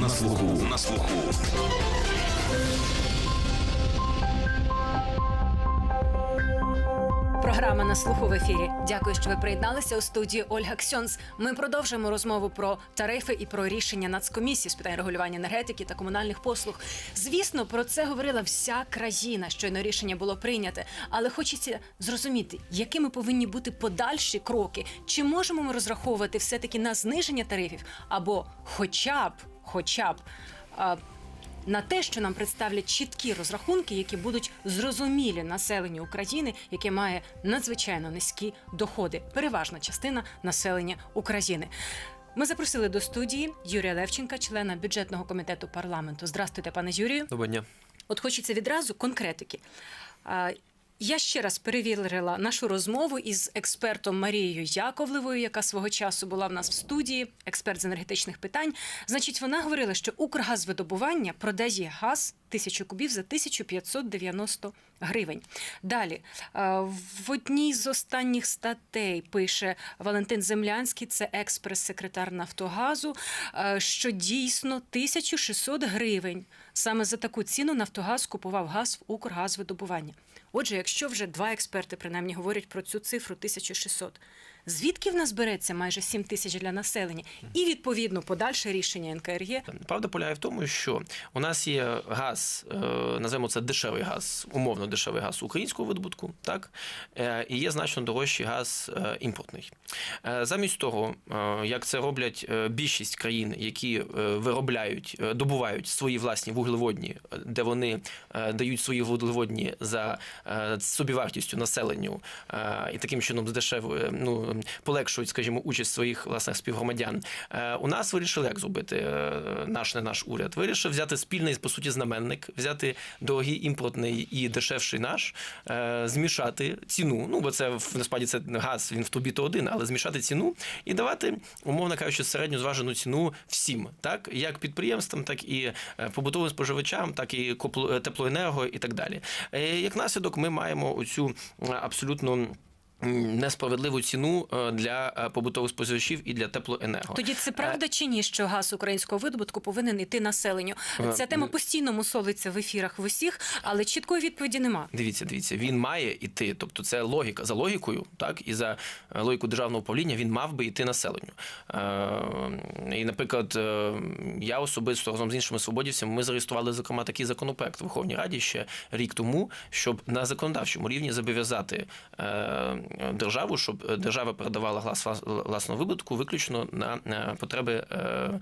На слуху. На слуху. Програма на слуху в ефірі. Дякую, що ви приєдналися у студії Ольга Ксьонс. Ми продовжуємо розмову про тарифи і про рішення Нацкомісії з питань регулювання енергетики та комунальних послуг. Звісно, про це говорила вся країна. Щойно рішення було прийняте, але хочеться зрозуміти, якими повинні бути подальші кроки. Чи можемо ми розраховувати все таки на зниження тарифів, або хоча б, хоча б. на те, що нам представлять чіткі розрахунки, які будуть зрозумілі населенню України, яке має надзвичайно низькі доходи. Переважна частина населення України. Ми запросили до студії Юрія Левченка, члена бюджетного комітету парламенту. Здрастуйте, пане Юрію. Доброго дня. От хочеться відразу конкретики. Я ще раз перевірила нашу розмову із експертом Марією Яковлевою, яка свого часу була в нас в студії, експерт з енергетичних питань. Значить, вона говорила, що Укргазвидобування продає газ тисячу кубів за 1590 гривень. Далі е, в одній з останніх статей пише Валентин Землянський, це експрес-секретар Нафтогазу, е, що дійсно 1600 гривень. Саме за таку ціну Нафтогаз купував газ в Укргазвидобування. Отже, якщо вже два експерти принаймні говорять про цю цифру 1600, звідки в нас береться майже 7 тисяч для населення? І відповідно подальше рішення НКРЄ Правда полягає в тому, що у нас є газ, е, називаємо це дешевий газ, умовно дешевий газ українського видобутку, так Е, і є значно дорожчий газ е, імпортний. Замість того, як це роблять більшість країн, які виробляють, добувають свої власні вуглеводні, де вони дають свої вуглеводні за собівартістю населенню і таким чином здешевує, ну полегшують, скажімо, участь своїх власних співгромадян. Е, У нас вирішили як зробити е, наш не наш уряд. Вирішив взяти спільний по суті знаменник, взяти дорогий імпортний і дешевший наш, е, змішати ціну. Ну бо це насправді це газ, він в трубі то один, але змішати ціну і давати, умовно кажучи, середню зважену ціну всім, так як підприємствам, так і побутовим споживачам, так і теплоенерго і так далі. Як наслідок, ми маємо оцю абсолютно. Несправедливу ціну е, для е, побутових споживачів і для теплоенерго. Тоді це правда чи ні, що газ українського видобутку повинен йти населенню? Ця тема постійно мусолиться в ефірах в усіх, але чіткої відповіді нема. Дивіться, дивіться, він має йти. Тобто, це логіка за логікою, так і за логіку державного управління він мав би йти населенню. Наприклад, е, я особисто разом з іншими свободівцями ми зареєстрували зокрема такий законопроект в Верховній Раді ще рік тому, щоб на законодавчому рівні зобов'язати е, державу, щоб держава передавала глас влас- власного вибутку виключно на потреби е,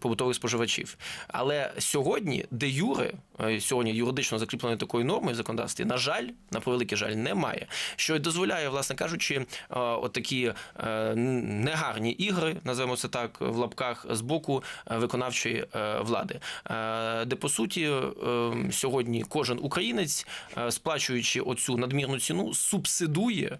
побутових споживачів. Але сьогодні, де юре, е, сьогодні юридично закріпленої такої норми в законодавстві, на жаль, на превеликий жаль, немає. Що й дозволяє, власне кажучи, отакі негарні ігри, називаємо це так в лапках, з боку е, виконавчої е, влади. Е, Де по суті сьогодні кожен українець, сплачуючи оцю надмірну ціну, субсидує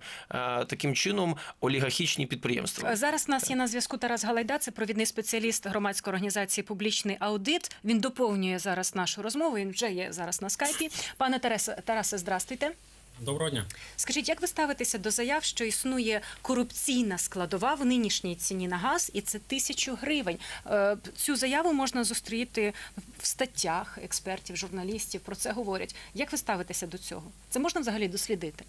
таким чином олігархічні підприємства. Зараз в нас є на зв'язку Тарас Галайда, це провідний спеціаліст громадської організації Публічний аудит. Він доповнює зараз нашу розмову. Він вже є зараз на скайпі. Пане Тарасе, Тарасе, здрастуйте. Доброго дня. Скажіть, як ви ставитеся до заяв, що існує корупційна складова в нинішній ціні на газ, і це тисячу гривень? Е, Цю заяву можна зустріти в статтях експертів, журналістів. Про це говорять. Як ви ставитеся до цього? Це можна взагалі дослідити?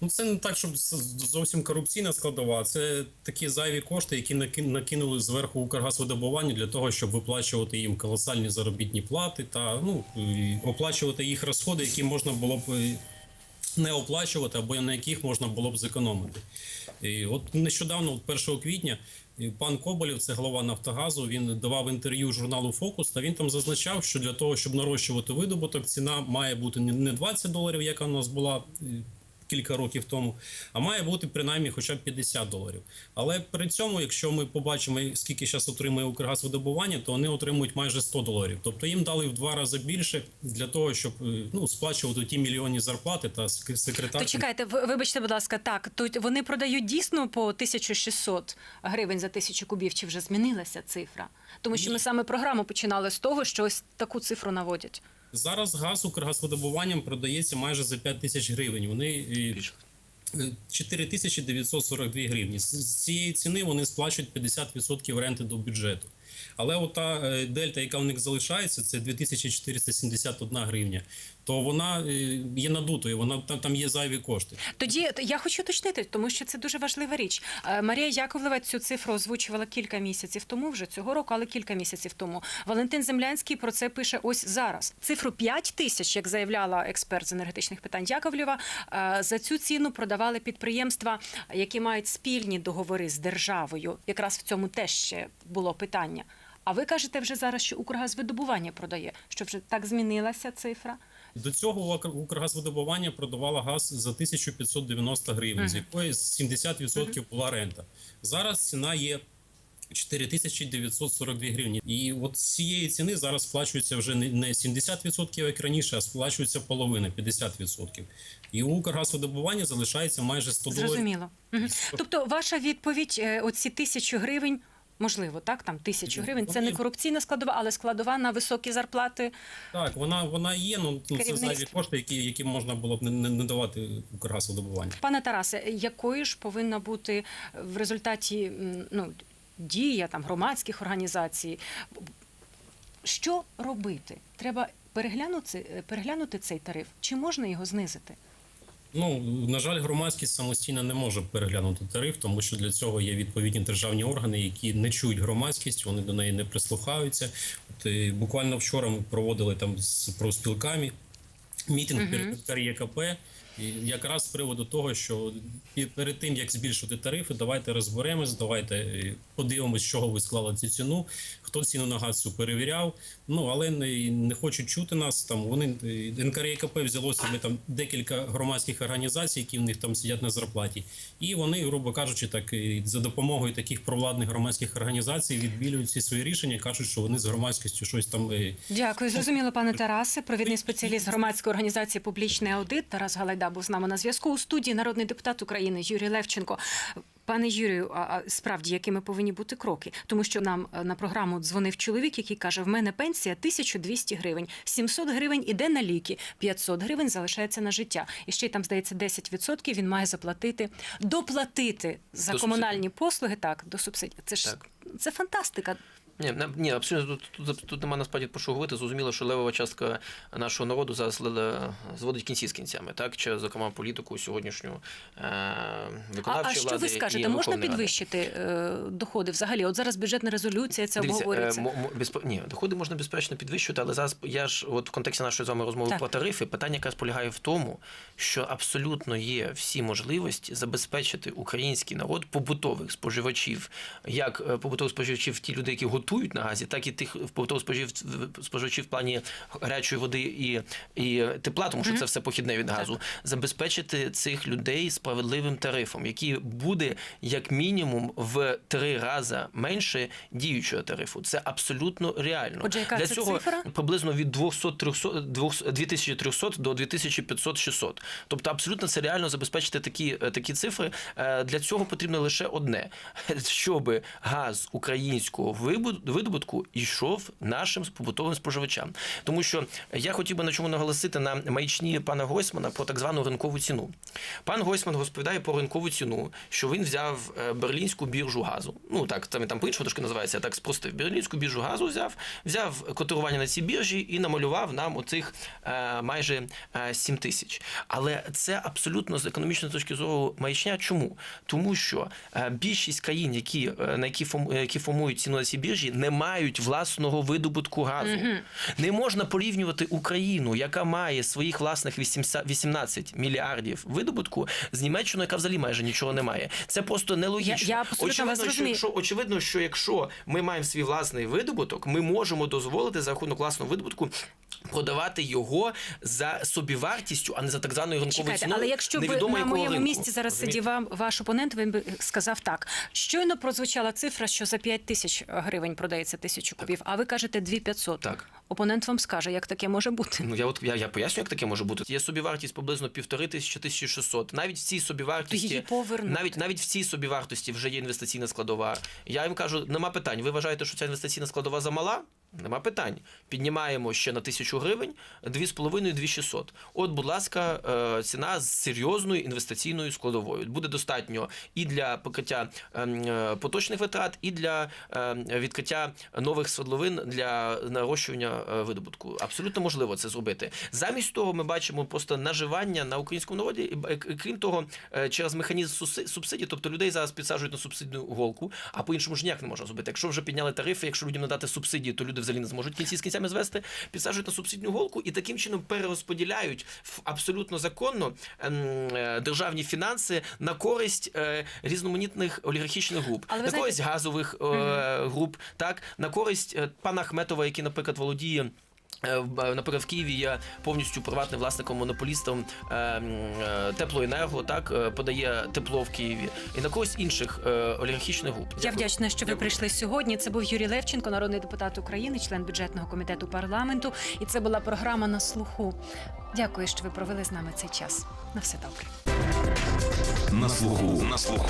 Ну це не так, щоб зовсім корупційна складова. Це такі зайві кошти, які наки- накинули зверху Укргазвидобування для того, щоб виплачувати їм колосальні заробітні плати та ну оплачувати їх розходи, які можна було б. Не оплачувати або на яких можна було б зекономити. І от нещодавно, от 1 квітня, пан Коболєв, це голова Нафтогазу, він давав інтерв'ю журналу Фокус, та він там зазначав, що для того, щоб нарощувати видобуток, ціна має бути не- не 20 доларів, яка у нас була кілька років тому, а має бути принаймні хоча б 50 доларів. Але при цьому, якщо ми побачимо, скільки зараз отримує Укргазвидобування, то вони отримують майже 100 доларів. Тобто їм дали в два рази більше для того, щоб е, ну, сплачувати ті мільйонні зарплати та сек- секретар. То чекайте, вибачте, будь ласка, так то вони продають дійсно по 1600 гривень за тисячу кубів. Чи вже змінилася цифра? Тому що ми саме програму починали з того, що ось таку цифру наводять. Зараз газ Укргазвидобуванням продається майже за 5 тисяч гривень. Вони е, Більше. Е, 4942 гривні. З цієї ціни вони сплачують 50% ренти до бюджету. Але ота е, дельта, яка в них залишається, це 2471 гривня, то вона е, є надутою, вона там, є зайві кошти. Тоді я хочу уточнити, тому що це дуже важлива річ. Е, Марія Яковлева цю цифру озвучувала кілька місяців тому, вже цього року, але кілька місяців тому. Валентин Землянський про це пише ось зараз. Цифру 5 тисяч, як заявляла експерт з енергетичних питань Яковлєва, за цю ціну продавали підприємства, які мають спільні договори з державою. Якраз в цьому теж ще було питання. А ви кажете вже зараз, що Укргазвидобування продає, що вже так змінилася цифра. До цього Укр- Укргазвидобування продавала газ за 1590 гривень, з якої 70% була рента. Зараз ціна є 4942 гривні. І от з цієї ціни зараз сплачується вже не не 70%, як раніше, а сплачується половина 50%. І у Укргазвидобування залишається майже 100 доларів. Зрозуміло. Тобто, ваша відповідь, е, оці тисячу гривень. Можливо, так там тисячу гривень. Це не корупційна складова, але складова на високі зарплати. Так, вона, вона є, ну ну, це зайві кошти, які, які можна було б не, не, не давати Укргазвидобуванню. Пане Тарасе, якою ж повинна бути в результаті ну, дія там громадських організацій? Що робити? Треба переглянути, переглянути цей тариф? Чи можна його знизити? Ну, на жаль, громадськість самостійно не може переглянути тариф, тому що для цього є відповідні державні органи, які не чують громадськість, вони до неї не прислухаються. От і буквально вчора ми проводили там з профспілками мітинг перед КРЄКП. І якраз з приводу того, що перед тим як збільшити тарифи, давайте розберемось, давайте е, подивимось, з чого ви склали цю ціну, хто ціну на газ цю перевіряв. Ну але не, не хочуть чути нас. Там вони е, НКРЄКП взяло себе там декілька громадських організацій, які в них там сидять на зарплаті, і вони, грубо кажучи, так е, за допомогою таких провладних громадських організацій відбілюють всі свої рішення, кажуть, що вони з громадськістю щось там Дякую, зрозуміло, пане Тарасе. Провідний спеціаліст громадської організації Публічний аудит Тарас Галайда був з нами на зв'язку у студії. Народний депутат України Юрій Левченко. Пане Юрію, а справді якими повинні бути кроки? Тому що нам е, на програму дзвонив чоловік, який каже: в мене пенсія 1200 гривень, 700 гривень іде на ліки, 500 гривень залишається на життя. І ще й там здається 10% він має заплатити, доплатити за До комунальні послуги. Так, до субсидій. Це ж Так. це фантастика. Ні, ні, абсолютно тут, тут, тут немає насправді про що говорити. Зрозуміло, що левова частка нашого народу зараз зводить кінці з кінцями, так чи зокрема політику сьогоднішню е, А, виконавчої а що влади ви скажете? Можна підвищити е, доходи взагалі? От зараз бюджетна резолюція це Дивіться, обговорюється. е, мо- безпо- Ні, доходи можна безперечно підвищувати, але зараз я ж от в контексті нашої з вами розмови Так. про тарифи, питання якраз полягає в тому, що абсолютно є всі можливості забезпечити український народ побутових споживачів, як е, побутових споживачів, ті люди, які готують на газі, так і тих спожив- споживачів в плані гарячої води і, і тепла, тому що це все похідне від газу. Забезпечити цих людей справедливим тарифом, який буде як мінімум в три рази менше діючого тарифу. Це абсолютно реально. Отже, яка Для це цього цифра? приблизно від 200-300 200 2300 до 2500-600. Тобто абсолютно це реально забезпечити такі, е, такі цифри. Е, Для цього потрібно лише одне, щоб газ українського вибу- видобутку йшов нашим побутовим споживачам. Тому що я хотів би на чому наголосити на маячні пана Гойсмана про так звану ринкову ціну. Пан Гойсман розповідає про ринкову ціну, що він взяв е, берлінську біржу газу. Ну так, там, там по-іншому трошки називається, я так спростив. Берлінську біржу газу взяв, взяв котирування на цій біржі і намалював нам оцих е, майже е, 7 тисяч. Але це абсолютно з економічної точки зору маячня. Чому? Тому що е, більшість країн, які, е, на які формують ціну на цій біржі, не мають власного видобутку газу. Не можна порівнювати Україну, яка має своїх власних 80 18 мільярдів видобутку, з Німеччиною, яка взагалі майже нічого не має. Це просто нелогічно. Я- я очевидно, що якщо, очевидно, що якщо ми маємо свій власний видобуток, ми можемо дозволити за рахунок власного видобутку. Продавати його за собівартістю, а не за так званою ринковою Чекайте, ціною. але якщо б на моєму ринку. місці зараз сидів вам ваш опонент, він би сказав так: щойно прозвучала цифра, що за 5 тисяч гривень продається тисячу кубів, а ви кажете 2500. Так. Опонент вам скаже, як таке може бути. Ну я от я, я поясню, як таке може бути. Є собівартість приблизно півтори тисячі 1600. Навіть в цій собівартості То її повернути. навіть навіть в цій собівартості вже є інвестиційна складова. Я їм кажу, нема питань. Ви вважаєте, що ця інвестиційна складова замала? Нема питань. Піднімаємо ще на тисячу гривень, 2,5 2600. От, будь ласка, е, ціна з серйозною інвестиційною складовою. Буде достатньо і для покриття ем, е, поточних витрат, і для ем, відкриття нових свердловин для нарощування е, видобутку. Абсолютно можливо це зробити. Замість того, ми бачимо просто наживання на українському народі. І, Крім того, через механізм субсидій, тобто людей зараз підсаджують на субсидну голку, а по-іншому ж ніяк не можна зробити. Якщо вже підняли тарифи, якщо людям надати субсидії, то люди взагалі не зможуть кінці з кінцями звести, підсаджують на субсидну голку і таким чином перерозподіляють в- абсолютно законно ем, е, державні фінанси на користь е, різноманітних олігархічних груп, Але на знаєте- користь газових е, груп, так на користь пана Ахметова, який, наприклад, володіє. Е, в- Наприклад, в Києві є повністю приватним власником монополістом е, е, теплоенерго, так подає тепло в Києві і на когось інших е, олігархічних груп. Я вдячна, що ви Дякую. прийшли сьогодні. Це був Юрій Левченко, народний депутат України, член бюджетного комітету парламенту. І це була програма на слуху. Дякую, що ви провели з нами цей час. На все добре. На слуху. На слуху.